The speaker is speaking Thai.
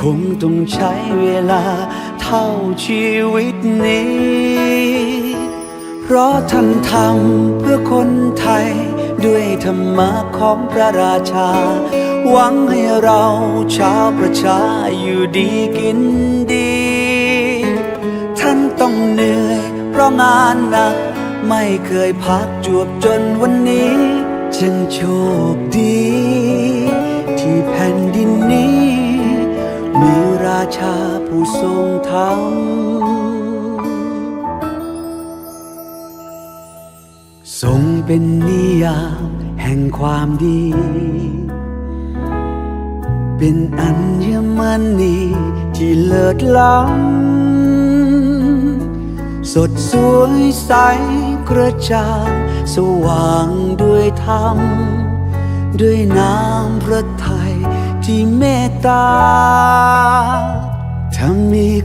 คงต้องใช้เวลาเท่าชีวิตนี้ เพราะท่านทำเพื่อคนไทย ด้วยธรรมะของพระราชา หวังให้เราชาวประชาอยู่ดีกินดี ท่านต้องเหนื่อยเพราะงานหนัก ไม่เคยพักจวบจนวันนี้จึงโชคดี ที่แผ่นดินนี้ ราชาผู้ทรงธรรมทรงเป็นนิยามแห่งความดี เป็นอัญมณีที่เลิศล้ำ สดสวยใสกระจ่างสว่างด้วยธรรม ด้วยน้ำพระทัยที่เมตตา